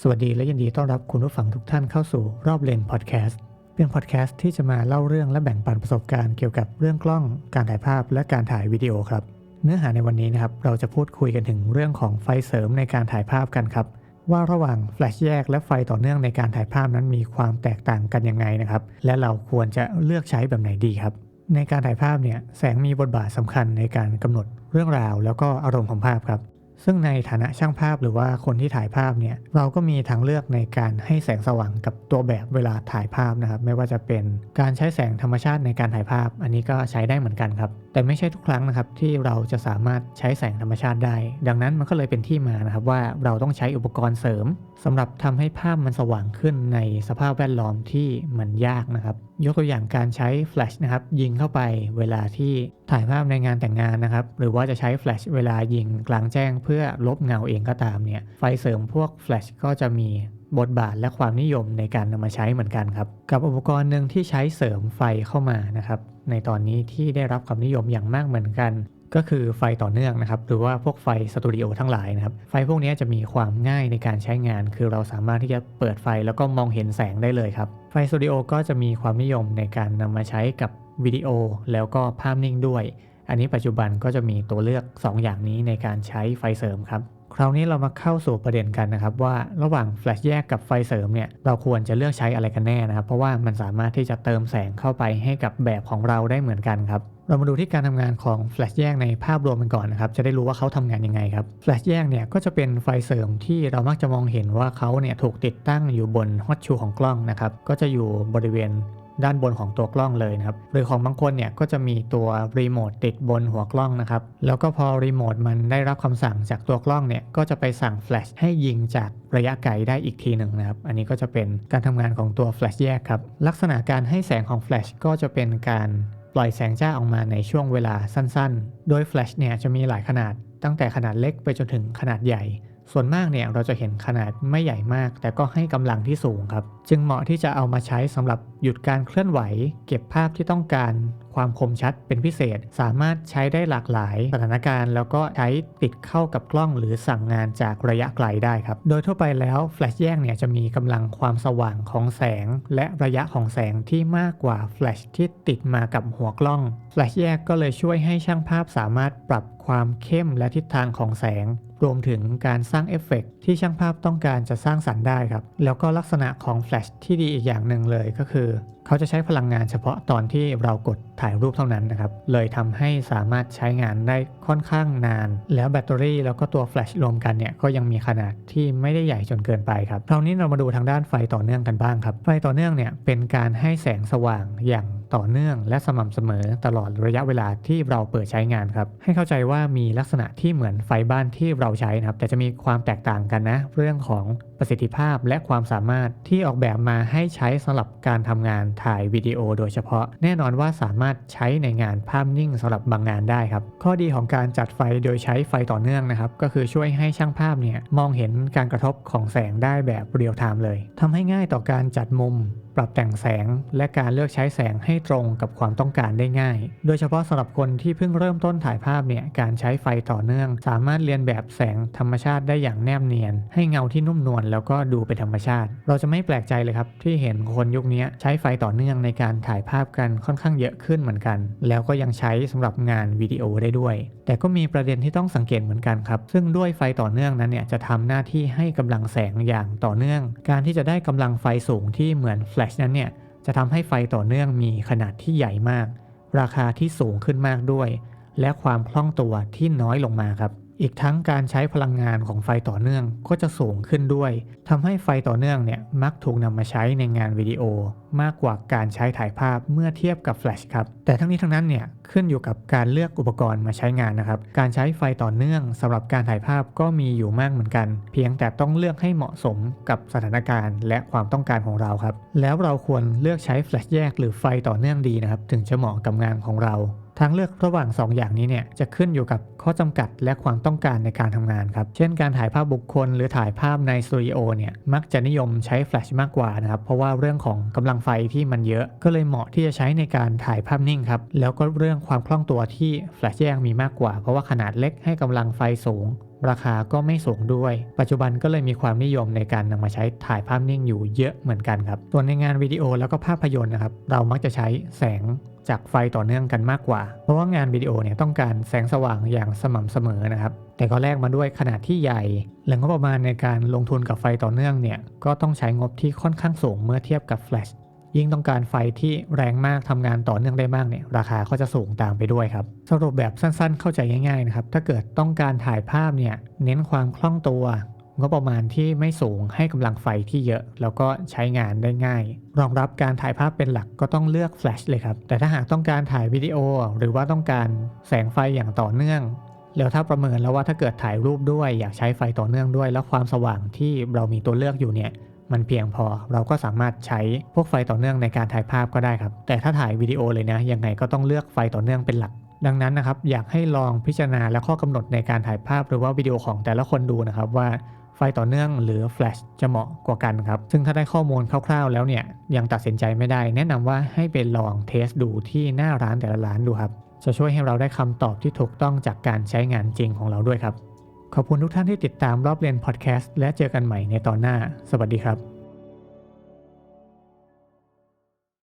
สวัสดีและยินดีต้อนรับคุณผู้ฟังทุกท่านเข้าสู่รอบเลนพอดแคสต์เป็นพอดแคสต์ที่จะมาเล่าเรื่องและแบ่งปันประสบการณ์เกี่ยวกับเรื่องกล้อง การถ่ายภาพและการถ่ายวิดีโอครับ เนื้อหาในวันนี้นะครับเราจะพูดคุยกันถึงเรื่องของไฟเสริมในการถ่ายภาพกันครับ ว่าระหว่างแฟลชแยกและไฟต่อเนื่องในการถ่ายภาพนั้นมีความแตกต่างกันยังไงนะครับและเราควรจะเลือกใช้แบบไหนดีครับ ในการถ่ายภาพเนี่ยแสงมีบทบาทสำคัญในการกำหนดเรื่องราว แล้วก็อารมณ์ของภาพครับ ซึ่งในฐานะช่างภาพหรือว่าคนที่ถ่ายภาพเนี่ยเราก็มีทางเลือกในการให้แสงสว่างกับตัวแบบเวลาถ่ายภาพนะครับ ไม่ว่าจะเป็นการใช้แสงธรรมชาติในการถ่ายภาพ อันนี้ก็ใช้ได้เหมือนกันครับ แต่ไม่ใช่ทุกครั้งนะครับที่เราจะสามารถใช้แสงธรรมชาติได้ ดังนั้นมันก็เลยเป็นที่มานะครับว่าเราต้องใช้อุปกรณ์เสริมสำหรับทำให้ภาพมันสว่างขึ้นในสภาพแวดล้อมที่มันยากนะครับยกตัวอย่างการใช้แฟลชนะครับยิงเข้าไปเวลาที่ถ่ายภาพในงานแต่งงานนะครับหรือว่าจะใช้แฟลชเวลายิงกลางแจ้งเพื่อื่อลบเงาเองก็ตามเนี่ยไฟเสริมพวกแฟลชก็จะมีบทบาทและความนิยมในการนำมาใช้เหมือนกันครับ กับอุปกรณ์หนึ่งที่ใช้เสริมไฟเข้ามานะครับ ในตอนนี้ที่ได้รับความนิยมอย่างมากเหมือนกัน ก็คือไฟต่อเนื่องนะครับ หรือว่าพวกไฟสตูดิโอทั้งหลายนะครับ ไฟพวกนี้จะมีความง่ายในการใช้งาน คือเราสามารถที่จะเปิดไฟแล้วก็มองเห็นแสงได้เลยครับ ไฟสตูดิโอก็จะมีความนิยมในการนำมาใช้กับวิดีโอแล้วก็ภาพนิ่งด้วย อันนี้ปัจจุบันก็จะมีตัวเลือก 2 อย่างนี้ในการใช้ไฟเสริมครับ คราวนี้เรามาเข้าสู่ประเด็นกันนะครับ ว่าระหว่างแฟลชแยกกับไฟเสริมเนี่ยเราควรจะเลือกใช้อะไรกันแน่นะครับ เพราะว่ามันสามารถที่จะเติมแสงเข้าไปให้กับแบบของเราได้เหมือนกันครับเรามาดูที่การทำงานของแฟลชแยกในภาพรวมกันก่อนนะครับ จะได้รู้ว่าเขาทำงานยังไงครับแฟลชแยกเนี่ยก็จะเป็นไฟเสริมที่เรามักจะมองเห็นว่าเขาเนี่ยถูกติดตั้งอยู่บนฮอตชูของกล้องนะครับ ก็จะอยู่บริเวณ ด้านบนของตัวกล้องเลยนะครับหรือของบางคนเนี่ยก็จะมีตัวรีโมทติดบนหัวกล้องนะครับแล้วก็พอรีโมทมันได้รับคำสั่งจากตัวกล้องเนี่ยก็จะไปสั่งแฟลชให้ยิงจากระยะไกลได้อีกทีหนึ่งนะครับอันนี้ก็จะเป็นการทำงานของตัวแฟลชแยกครับลักษณะการให้แสงของแฟลชก็จะเป็นการปล่อยแสงจ้าออกมาในช่วงเวลาสั้นๆ โดยแฟลชเนี่ยจะมีหลายขนาดตั้งแต่ขนาดเล็กไปจนถึงขนาดใหญ่ ส่วนมากเนี่ยเราจะเห็นขนาดไม่ใหญ่มาก แต่ก็ให้กำลังที่สูงครับ จึงเหมาะที่จะเอามาใช้สำหรับหยุดการเคลื่อนไหว เก็บภาพที่ต้องการความคมชัดเป็นพิเศษ สามารถใช้ได้หลากหลายสถานการณ์ แล้วก็ใช้ติดเข้ากับกล้องหรือสั่งงานจากระยะไกลได้ครับ โดยทั่วไปแล้วแฟลชแยกเนี่ยจะมีกำลังความสว่างของแสง และระยะของแสงที่มากกว่าแฟลชที่ติดมากับหัวกล้องแฟลชแยกก็เลยช่วยให้ช่างภาพสามารถปรับความเข้มและทิศทางของแสง รวมถึงการสร้างเอฟเฟกต์ที่ช่างภาพต้องการจะสร้างสรรค์ได้ครับ แล้วก็ลักษณะของแฟลชที่ดีอีกอย่างหนึ่งเลยก็คือเขาจะใช้พลังงานเฉพาะตอนที่เรากดถ่ายรูปเท่านั้นนะครับ เลยทำให้สามารถใช้งานได้ค่อนข้างนาน แล้วแบตเตอรี่แล้วก็ตัวแฟลชรวมกันเนี่ยก็ยังมีขนาดที่ไม่ได้ใหญ่จนเกินไปครับคราวนี้เรามาดูทางด้านไฟต่อเนื่องกันบ้างครับ ไฟต่อเนื่องเนี่ยเป็นการให้แสงสว่างอย่างต่อเนื่องและสม่ำเสมอตลอดระยะเวลาที่เราเปิดใช้งานครับ ให้เข้าใจว่ามีลักษณะที่เหมือนไฟบ้านที่เราใช้นะครับ แต่จะมีความแตกต่างกันนะ เรื่องของ ประสิทธิภาพและความสามารถที่ออกแบบมาให้ใช้สำหรับการทำงานถ่ายวิดีโอโดยเฉพาะ แน่นอนว่าสามารถใช้ในงานภาพนิ่งสำหรับบางงานได้ครับข้อดีของการจัดไฟโดยใช้ไฟต่อเนื่องนะครับก็คือช่วยให้ช่างภาพเนี่ยมองเห็นการกระทบของแสงได้แบบเรียลไทม์เลยทำให้ง่ายต่อการจัดมุม ปรับแต่งแสงและการเลือกใช้แสงให้ตรงกับความต้องการได้ง่าย โดยเฉพาะสำหรับคนที่เพิ่งเริ่มต้นถ่ายภาพเนี่ยการใช้ไฟต่อเนื่อง สามารถเรียนแบบแสงธรรมชาติได้อย่างแนบเนียน ให้เงาที่นุ่มนวลแล้วก็ดูเป็นธรรมชาติ เราจะไม่แปลกใจเลยครับที่เห็นคนยุคนี้ใช้ไฟต่อเนื่องในการถ่ายภาพกันค่อนข้างเยอะขึ้นเหมือนกัน แล้วก็ยังใช้สำหรับงานวิดีโอได้ด้วย แต่ก็มีประเด็นที่ต้องสังเกตเหมือนกันครับ ซึ่งด้วยไฟต่อเนื่องนั้นเนี่ยจะทำหน้าที่ให้กำลังแสงอย่างต่อเนื่อง การที่จะได้กำลังไฟสูงที่เหมือนแฟลชนั้นเนี่ยจะทำให้ไฟต่อเนื่องมีขนาดที่ใหญ่มาก ราคาที่สูงขึ้นมากด้วย และความคล่องตัวที่น้อยลงมาครับ อีกทั้งการใช้พลังงานของไฟต่อเนื่องก็จะสูงขึ้นด้วยทำให้ไฟต่อเนื่องเนี่ยมักถูกนำมาใช้ในงานวิดีโอ มากกว่าการใช้ถ่ายภาพเมื่อเทียบกับแฟลชครับ แต่ทั้งนี้ทั้งนั้นเนี่ยขึ้นอยู่กับการเลือกอุปกรณ์มาใช้งานนะครับ การใช้ไฟต่อเนื่องสำหรับการถ่ายภาพก็มีอยู่มากเหมือนกัน เพียงแต่ต้องเลือกให้เหมาะสมกับสถานการณ์ และความต้องการของเราครับ แล้วเราควรเลือกใช้แฟลชแยกหรือไฟต่อเนื่องดีนะครับ ถึงจะเหมาะกับงานของเรา ทางเลือกระหว่าง 2 อย่างนี้เนี่ยจะขึ้นอยู่กับข้อจำกัดและความต้องการในการทำงานครับ เช่นการถ่ายภาพบุคคล หรือถ่ายภาพในสตูดิโอเนี่ยมักจะนิยมใช้แฟลชมากกว่านะครับเพราะว่าเรื่องของกำลังไฟที่มันเยอะ ก็เลยเหมาะที่จะใช้ในการถ่ายภาพนิ่งครับแล้วก็เรื่องความคล่องตัวที่แฟลชแยงมีมากกว่า เพราะว่าขนาดเล็กให้กำลังไฟสูง ราคาก็ไม่สูงด้วย ปัจจุบันก็เลยมีความนิยมในการนำมาใช้ถ่ายภาพนิ่งอยู่เยอะเหมือนกันครับส่วนในงานวิดีโอแล้วก็ภาพยนตร์นะครับเรามักจะใช้แสงจากไฟต่อเนื่องกันมากกว่า เพราะว่างานวิดีโอเนี่ยต้องการแสงสว่างอย่างสม่ำเสมอนะครับ แต่ก็แลกมาด้วยขนาดที่ใหญ่ และงบประมาณในการลงทุนกับไฟต่อเนื่องเนี่ยก็ต้องใช้งบที่ค่อนข้างสูงเมื่อเทียบกับแฟลช ยิ่งต้องการไฟที่แรงมากทำงานต่อเนื่องได้มากเนี่ยราคาก็จะสูงตามไปด้วยครับ สรุปแบบสั้นๆ เข้าใจง่ายๆนะครับถ้าเกิดต้องการถ่ายภาพเนี่ยเน้นความคล่องตัวงบประมาณที่ไม่สูงให้กำลังไฟที่เยอะ แล้วก็ใช้งานได้ง่าย รองรับการถ่ายภาพเป็นหลักก็ต้องเลือกแฟลชเลยครับ แต่ถ้าหากต้องการถ่ายวิดีโอ หรือว่าต้องการแสงไฟอย่างต่อเนื่อง แล้วถ้าประเมินแล้วว่าถ้าเกิดถ่ายรูปด้วย อยากใช้ไฟต่อเนื่องด้วย แล้วความสว่างที่เรามีตัวเลือกอยู่เนี่ย มันเพียงพอ เราก็สามารถใช้พวกไฟต่อเนื่องในการถ่ายภาพก็ได้ครับ แต่ถ้าถ่ายวิดีโอเลยนะยังไงก็ต้องเลือกไฟต่อเนื่องเป็นหลัก ดังนั้นนะครับอยากให้ลองพิจารณาและข้อกำหนดในการถ่ายภาพหรือว่าวิดีโอของแต่ละคนดูนะครับว่าไฟต่อเนื่องหรือแฟลชจะเหมาะกว่ากันครับ ซึ่งถ้าได้ข้อมูลคร่าวๆ แล้วเนี่ยยังตัดสินใจไม่ได้ แนะนำว่าให้ไปลองเทสดูที่หน้าร้านแต่ละร้านดูครับ จะช่วยให้เราได้คำตอบที่ถูกต้องจากการใช้งานจริงของเราด้วยครับ ขอบคุณทุกท่านที่ติดตามรอบเรียนพอดแคสต์และเจอกันใหม่ในตอนหน้า สวัสดีครับ